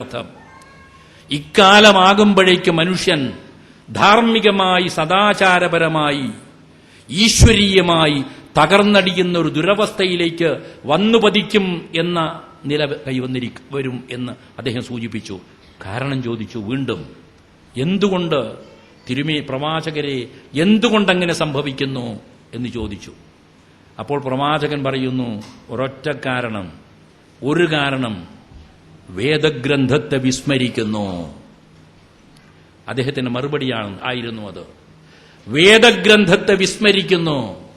അർത്ഥം. ഇക്കാലമാകുമ്പോഴേക്ക് മനുഷ്യൻ ധാർമ്മികമായി സദാചാരപരമായി ഈശ്വരീയമായി തകർന്നടിയുന്ന ഒരു ദുരവസ്ഥയിലേക്ക് വന്നു പതിക്കും എന്ന നില കൈവന്നിരിക്കും വരും എന്ന് അദ്ദേഹം സൂചിപ്പിച്ചു. കാരണം ചോദിച്ചു വീണ്ടും എന്തുകൊണ്ട് തിരുമേ പ്രവാചകരെ എന്തുകൊണ്ടങ്ങനെ സംഭവിക്കുന്നു? എന്ന് ചോദിച്ചു. അപ്പോൾ പ്രവാചകൻ പറയുന്നു ഒരൊറ്റ കാരണം ഒരു കാരണം വേദഗ്രന്ഥത്തെ വിസ്മരിക്കുന്നു. അദ്ദേഹത്തിന്റെ മറുപടിയാണ് ആയിരുന്നു അത്. വേദഗ്രന്ഥത്തെ വിസ്മരിക്കുന്നു.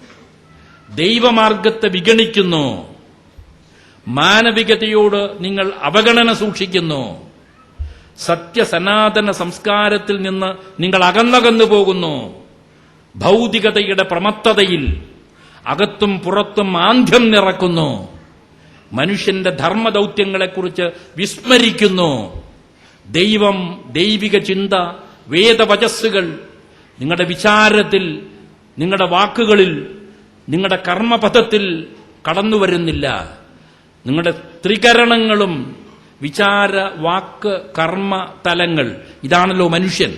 ദൈവമാർഗത്തെ വിഗണിക്കുന്നു. മാനവികതയോട് നിങ്ങൾ അവഗണന സൂക്ഷിക്കുന്നു. സത്യസനാതന സംസ്കാരത്തിൽ നിന്ന് നിങ്ങൾ അകന്നകന്നു പോകുന്നു. ഭൗതികതയുടെ പ്രമത്തതയിൽ അകത്തും പുറത്തും ആന്ധ്യം നിറക്കുന്നു. മനുഷ്യന്റെ ധർമ്മദൗത്യങ്ങളെക്കുറിച്ച് വിസ്മരിക്കുന്നു. ദൈവം ദൈവിക ചിന്ത വേദവചസ്സുകൾ നിങ്ങളുടെ വിചാരത്തിൽ നിങ്ങളുടെ വാക്കുകളിൽ നിങ്ങളുടെ കർമ്മപഥത്തിൽ കടന്നു വരുന്നില്ല. നിങ്ങളുടെ ത്രികരണങ്ങളും വിചാര വാക്ക് കർമ്മ തലങ്ങൾ ഇതാണല്ലോ മനുഷ്യൻ.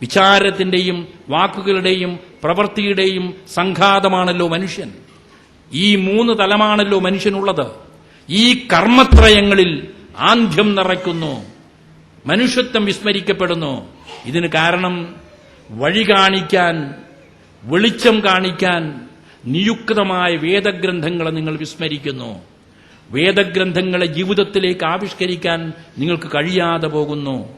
വിചാരത്തിന്റെയും വാക്കുകളുടെയും പ്രവൃത്തിയുടെയും സംഘാതമാണല്ലോ മനുഷ്യൻ. ഈ മൂന്ന് തലമാണല്ലോ മനുഷ്യനുള്ളത്. ഈ കർമ്മത്രയങ്ങളിൽ ആന്ധ്യം നിറയ്ക്കുന്നു. മനുഷ്യത്വം വിസ്മരിക്കപ്പെടുന്നു. ഇതിന് കാരണം വഴി കാണിക്കാൻ വെളിച്ചം കാണിക്കാൻ നിയുക്തമായ വേദഗ്രന്ഥങ്ങളെ നിങ്ങൾ വിസ്മരിക്കുന്നു. വേദഗ്രന്ഥങ്ങളെ ജീവിതത്തിലേക്ക് ആവിഷ്കരിക്കാൻ നിങ്ങൾക്ക് കഴിയാതെ പോകുന്നു.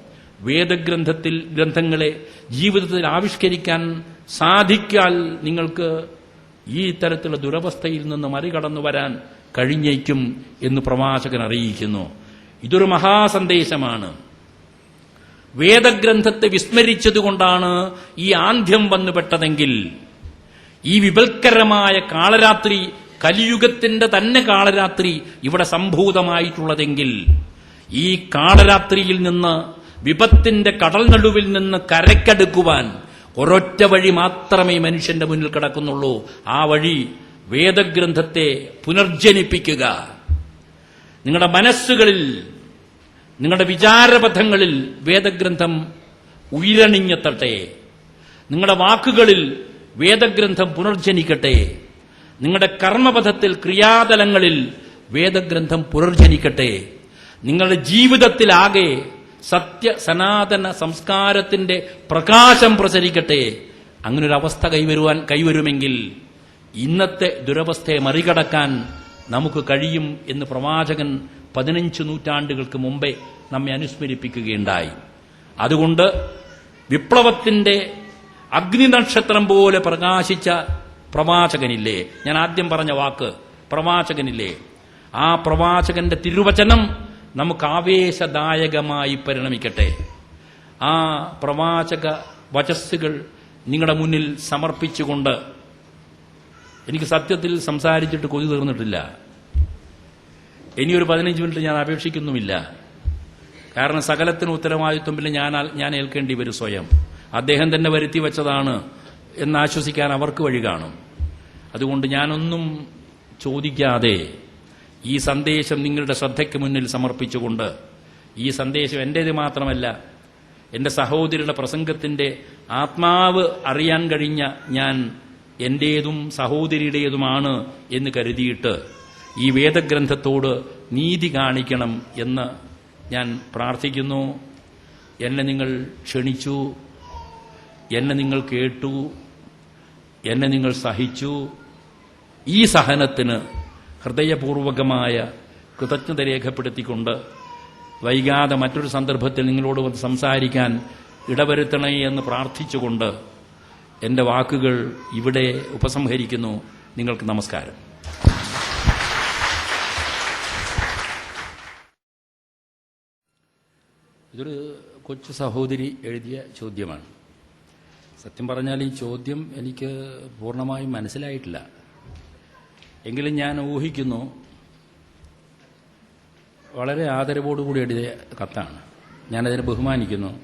വേദഗ്രന്ഥത്തിൽ ഗ്രന്ഥങ്ങളെ ജീവിതത്തിൽ ആവിഷ്കരിക്കാൻ സാധിക്കാൽ നിങ്ങൾക്ക് ഈ തരത്തിലുള്ള ദുരവസ്ഥയിൽ നിന്ന് മറികടന്നു വരാൻ കഴിഞ്ഞേക്കും എന്ന് പ്രവാചകൻ അറിയിക്കുന്നു. ഇതൊരു മഹാസന്ദേശമാണ്. വേദഗ്രന്ഥത്തെ വിസ്മരിച്ചതുകൊണ്ടാണ് ഈ ആന്ധ്യം വന്നുപെട്ടതെങ്കിൽ ഈ വിപൽക്കരമായ കാളരാത്രി കലിയുഗത്തിന്റെ തന്നെ കാളരാത്രി ഇവിടെ സംഭൂതമായിട്ടുള്ളതെങ്കിൽ ഈ കാളരാത്രിയിൽ നിന്ന് വിപത്തിന്റെ കടൽ നടുവിൽ നിന്ന് കരക്കടുക്കുവാൻ ഒരൊറ്റ വഴി മാത്രമേ മനുഷ്യന്റെ മുന്നിൽ കിടക്കുന്നുള്ളൂ. ആ വഴി വേദഗ്രന്ഥത്തെ പുനർജനിപ്പിക്കുക. നിങ്ങളുടെ മനസ്സുകളിൽ നിങ്ങളുടെ വിചാരപഥങ്ങളിൽ വേദഗ്രന്ഥം ഉയരണിഞ്ഞെത്തട്ടെ നിങ്ങളുടെ വാക്കുകളിൽ വേദഗ്രന്ഥം പുനർജനിക്കട്ടെ. നിങ്ങളുടെ കർമ്മപഥത്തിൽ ക്രിയാതലങ്ങളിൽ വേദഗ്രന്ഥം പുനർജനിക്കട്ടെ. നിങ്ങളുടെ ജീവിതത്തിലാകെ സത്യ സനാതന സംസ്കാരത്തിന്റെ പ്രകാശം പ്രസരിക്കട്ടെ. അവസ്ഥ കൈവരുവാൻ കൈവരുമെങ്കിൽ ഇന്നത്തെ ദുരവസ്ഥയെ മറികടക്കാൻ നമുക്ക് കഴിയും എന്ന് പ്രവാചകൻ പതിനഞ്ച് നൂറ്റാണ്ടുകൾക്ക് മുമ്പേ നമ്മെ അനുസ്മരിപ്പിക്കുകയുണ്ടായി. അതുകൊണ്ട് വിപ്ലവത്തിന്റെ അഗ്നി നക്ഷത്രം പോലെ പ്രകാശിച്ച പ്രവാചകനില്ലേ? ഞാൻ ആദ്യം പറഞ്ഞ വാക്ക് പ്രവാചകനില്ലേ? ആ പ്രവാചകന്റെ തിരുവചനം നമുക്ക് ആവേശദായകമായി പരിണമിക്കട്ടെ. ആ പ്രവാചക വചസ്സുകൾ നിങ്ങളുടെ മുന്നിൽ സമർപ്പിച്ചുകൊണ്ട് എനിക്ക് സത്യത്തിൽ സംസാരിച്ചിട്ട് കൊതി തീർന്നിട്ടില്ല. ഇനിയൊരു പതിനഞ്ച് മിനിറ്റ് ഞാൻ അപേക്ഷിക്കുന്നുമില്ല. കാരണം സകലത്തിന് ഉത്തരവാദിത്വം പിന്നെ ഞാൻ ഞാൻ ഏൽക്കേണ്ടി വരും സ്വയം. അദ്ദേഹം തന്നെ വരുത്തി വെച്ചതാണ് എന്ന് ആശ്വസിക്കാൻ അവർക്ക് വഴി കാണും. അതുകൊണ്ട് ഞാനൊന്നും ചോദിക്കാതെ ഈ സന്ദേശം നിങ്ങളുടെ ശ്രദ്ധയ്ക്ക് മുന്നിൽ സമർപ്പിച്ചുകൊണ്ട് ഈ സന്ദേശം എന്റേത് മാത്രമല്ല എന്റെ സഹോദരിയുടെ പ്രസംഗത്തിന്റെ ആത്മാവ് അറിയാൻ കഴിഞ്ഞ ഞാൻ എന്റേതും സഹോദരിയുടേതുമാണ് എന്ന് കരുതിയിട്ട് ഈ വേദഗ്രന്ഥത്തോട് നീതി കാണിക്കണം എന്ന് ഞാൻ പ്രാർത്ഥിക്കുന്നു. എന്നെ നിങ്ങൾ ക്ഷണിച്ചു എന്നെ നിങ്ങൾ കേട്ടു എന്നെ നിങ്ങൾ സഹിച്ചു. ഈ സഹനത്തിന് ഹൃദയപൂർവകമായ കൃതജ്ഞത രേഖപ്പെടുത്തിക്കൊണ്ട് വൈകാതെ മറ്റൊരു സന്ദർഭത്തിൽ നിങ്ങളോട് വന്ന് സംസാരിക്കാൻ ഇടവരുത്തണേ എന്ന് പ്രാർത്ഥിച്ചുകൊണ്ട് എന്റെ വാക്കുകൾ ഇവിടെ ഉപസംഹരിക്കുന്നു. നിങ്ങൾക്ക് നമസ്കാരം. ഇതൊരു കൊച്ചു സഹോദരി എഴുതിയ ചോദ്യമാണ്. സത്യം പറഞ്ഞാൽ ഈ ചോദ്യം എനിക്ക് പൂർണമായും മനസ്സിലായിട്ടില്ല. എങ്കിലും ഞാൻ ഊഹിക്കുന്നു വളരെ ആദരവോടുകൂടി എഴുതിയ കത്താണ്. ഞാനതിനെ ബഹുമാനിക്കുന്നു.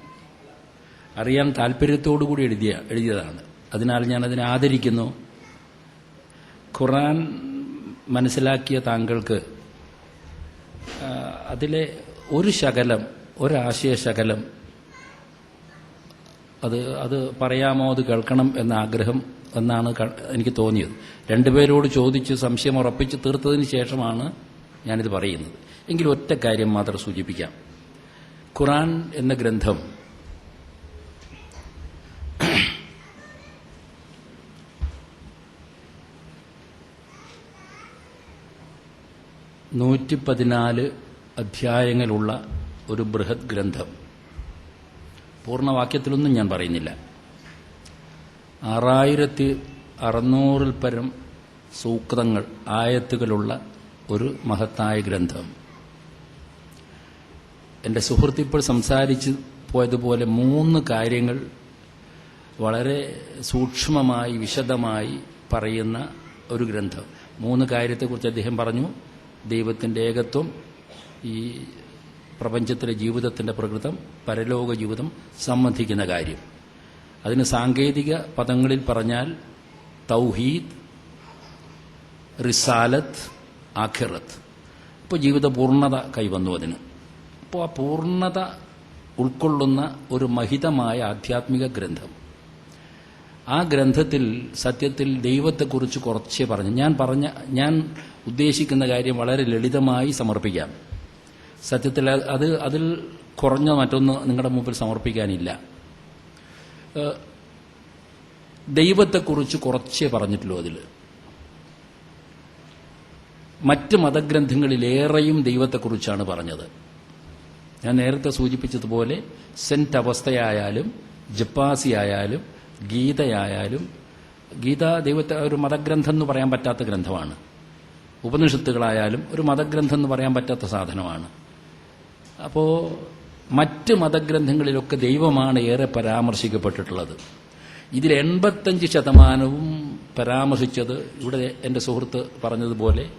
അറിയാൻ താല്പര്യത്തോടുകൂടി എഴുതിയ എഴുതിയതാണ്. അതിനാൽ ഞാനതിനെ ആദരിക്കുന്നു. ഖുറാൻ മനസ്സിലാക്കിയ താങ്കൾക്ക് അതിലെ ഒരു ശകലം ഒരാശയ ശകലം അത് അത് പറയാമോ അത് കേൾക്കണം എന്ന ആഗ്രഹം എന്നാണ് എനിക്ക് തോന്നിയത്. രണ്ടുപേരോട് ചോദിച്ച് സംശയം ഉറപ്പിച്ച് തീർത്തതിന് ശേഷമാണ് ഞാനിത് പറയുന്നത്. എങ്കിലും ഒറ്റ കാര്യം മാത്രം സൂചിപ്പിക്കാം. ഖുറാൻ എന്ന ഗ്രന്ഥം നൂറ്റി പതിനാല് അധ്യായങ്ങളുള്ള ഒരു ബൃഹത് ഗ്രന്ഥം. പൂർണവാക്യത്തിലൊന്നും ഞാൻ പറയുന്നില്ല. ആറായിരത്തി അറുന്നൂറിൽ പരം സൂക്തങ്ങൾ ആയത്തുകളുള്ള ഒരു മഹത്തായ ഗ്രന്ഥം. എന്റെ സുഹൃത്ത് ഇപ്പോൾ സംസാരിച്ച് പോയതുപോലെ മൂന്ന് കാര്യങ്ങൾ വളരെ സൂക്ഷ്മമായി വിശദമായി പറയുന്ന ഒരു ഗ്രന്ഥം. മൂന്ന് കാര്യത്തെക്കുറിച്ച് അദ്ദേഹം പറഞ്ഞു. ദൈവത്തിന്റെ ഏകത്വം ഈ പ്രപഞ്ചത്തിലെ ജീവിതത്തിന്റെ പ്രകൃതം പരലോക ജീവിതം സംബന്ധിക്കുന്ന കാര്യം. അതിന് സാങ്കേതിക പദങ്ങളിൽ പറഞ്ഞാൽ തൗഹീദ് റിസാലത്ത് ആഖിറത്ത്. ഇപ്പോൾ ജീവിത പൂർണത കൈവന്നു അതിന്. അപ്പോൾ ആ പൂർണത ഉൾക്കൊള്ളുന്ന ഒരു മഹിതമായ ആധ്യാത്മിക ഗ്രന്ഥം. ആ ഗ്രന്ഥത്തിൽ സത്യത്തിൽ ദൈവത്തെക്കുറിച്ച് കുറച്ചേ പറഞ്ഞു. ഞാൻ പറഞ്ഞ ഞാൻ ഉദ്ദേശിക്കുന്ന കാര്യം വളരെ ലളിതമായി സമർപ്പിക്കാം. സത്യത്തിൽ അത് അതിൽ കുറഞ്ഞ മറ്റൊന്ന് നിങ്ങളുടെ മുമ്പിൽ സമർപ്പിക്കാനില്ല. ദൈവത്തെക്കുറിച്ച് കുറച്ചേ പറഞ്ഞിട്ടുള്ളൂ അതിൽ മറ്റ് മതഗ്രന്ഥങ്ങളിലേറെയും ദൈവത്തെക്കുറിച്ചാണ് പറഞ്ഞത്. ഞാൻ നേരത്തെ സൂചിപ്പിച്ചതുപോലെ സെന്റ് അവസ്ഥയായാലും ജപ്പാസി ഗീതയായാലും ഗീത ദൈവത്തെ ഒരു മതഗ്രന്ഥം എന്ന് പറയാൻ പറ്റാത്ത ഗ്രന്ഥമാണ്. ഉപനിഷത്തുകളായാലും ഒരു മതഗ്രന്ഥം എന്ന് പറയാൻ പറ്റാത്ത സാധനമാണ്. അപ്പോൾ മറ്റ് മതഗ്രന്ഥങ്ങളിലൊക്കെ ദൈവമാണ് ഏറെ പരാമർശിക്കപ്പെട്ടിട്ടുള്ളത്. ഇതിൽ എൺപത്തഞ്ച് ശതമാനവും പരാമർശിച്ചത് ഇവിടെ എന്റെ സുഹൃത്ത് പറഞ്ഞതുപോലെ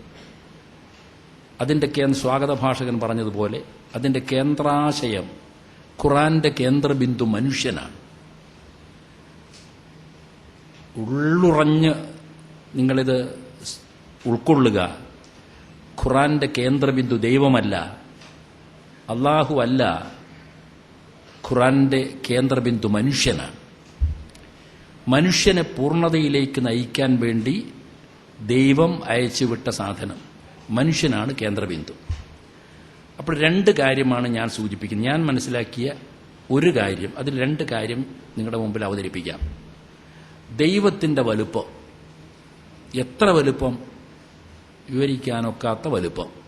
അതിന്റെ സ്വാഗത ഭാഷകൻ പറഞ്ഞതുപോലെ അതിന്റെ കേന്ദ്രാശയം ഖുറാന്റെ കേന്ദ്രബിന്ദു മനുഷ്യനാണ്. ഉള്ളുറഞ്ഞ് നിങ്ങളിത് ഉൾക്കൊള്ളുക. ഖുറാന്റെ കേന്ദ്രബിന്ദു ദൈവമല്ല അള്ളാഹു അല്ല ഖുറാന്റെ കേന്ദ്രബിന്ദു മനുഷ്യനാണ് മനുഷ്യനെ പൂർണതയിലേക്ക് നയിക്കാൻ വേണ്ടി ദൈവം അയച്ചുവിട്ട സാധനം. മനുഷ്യനാണ് കേന്ദ്രബിന്ദു. അപ്പോൾ രണ്ട് കാര്യമാണ് ഞാൻ സൂചിപ്പിക്കുന്നത്. ഞാൻ മനസ്സിലാക്കിയ ഒരു കാര്യം അതിൽ രണ്ട് കാര്യം നിങ്ങളുടെ മുമ്പിൽ അവതരിപ്പിക്കാം. ദൈവത്തിന്റെ വലുപ്പം. എത്ര വലുപ്പം? വിവരിക്കാനൊക്കാത്ത വലുപ്പം.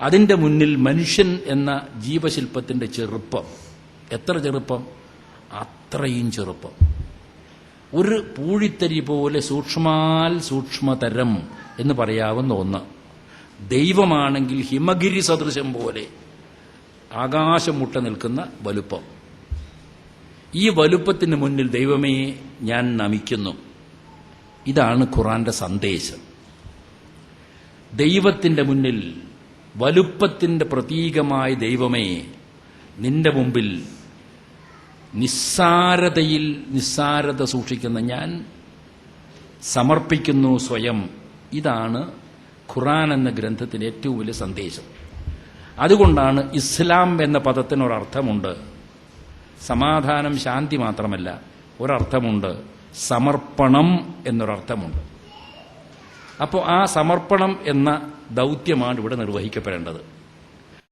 അതിന്റെ മുന്നിൽ മനുഷ്യൻ എന്ന ജീവശില്പത്തിന്റെ ചെറുപ്പം. എത്ര ചെറുപ്പം? അത്രയും ചെറുപ്പം. ഒരു പൂഴിത്തരി പോലെ സൂക്ഷ്മാൽ സൂക്ഷ്മതരം എന്ന് പറയാവുന്ന ഒന്ന്. ദൈവമാണെങ്കിൽ ഹിമഗിരി സദൃശം പോലെ ആകാശം മുട്ട നിൽക്കുന്ന വലുപ്പം. ഈ വലുപ്പത്തിന് മുന്നിൽ ദൈവമേ ഞാൻ നമിക്കുന്നു. ഇതാണ് ഖുറാന്റെ സന്ദേശം. ദൈവത്തിന്റെ മുന്നിൽ വലുപ്പത്തിന്റെ പ്രതീകമായ ദൈവമേ നിന്റെ മുമ്പിൽ നിസ്സാരതയിൽ നിസ്സാരത സൂക്ഷിക്കുന്ന ഞാൻ സമർപ്പിക്കുന്നു സ്വയം. ഇതാണ് ഖുറാൻ എന്ന ഗ്രന്ഥത്തിന്റെ ഏറ്റവും വലിയ സന്ദേശം. അതുകൊണ്ടാണ് ഇസ്ലാം എന്ന പദത്തിനൊരർത്ഥമുണ്ട് സമാധാനം ശാന്തി മാത്രമല്ല ഒരർത്ഥമുണ്ട് സമർപ്പണം എന്നൊരർത്ഥമുണ്ട്. അപ്പോൾ ആ സമർപ്പണം എന്ന ദൗത്യമാണ് ഇവിടെ നിർവഹിക്കപ്പെടേണ്ടത്.